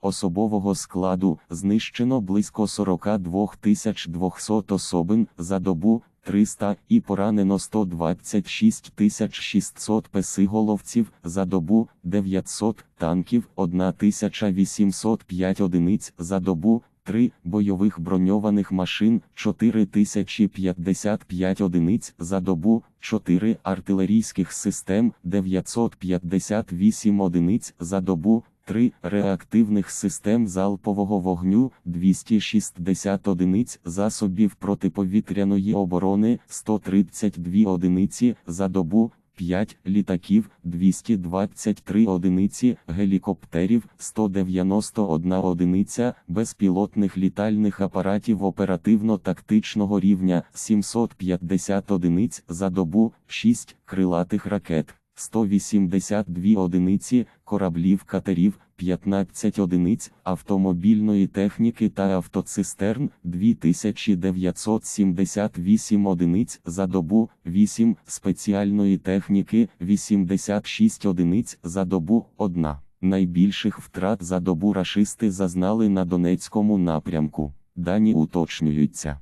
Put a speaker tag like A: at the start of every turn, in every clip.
A: Особового складу знищено близько 42 200 особин за добу 300 і поранено 126 600 песиголовців за добу 900 танків 1805 одиниць за добу 3 бойових броньованих машин 4055 одиниць за добу 4 артилерійських систем 958 одиниць за добу 3 реактивних систем залпового вогню 260 одиниць засобів протиповітряної оборони 132 одиниці за добу 5 літаків 223 одиниці гелікоптерів 191 одиниця безпілотних літальних апаратів оперативно-тактичного рівня 750 одиниць за добу 6 крилатих ракет 182 одиниці кораблів катерів 15 одиниць автомобільної техніки та автоцистерн 2978 одиниць за добу 8 спеціальної техніки 86 одиниць за добу 1. Найбільших втрат за добу рашисти зазнали на Донецькому напрямку. Дані уточнюються.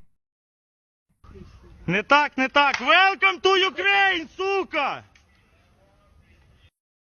B: Не так, не так. Welcome to Ukraine, сука!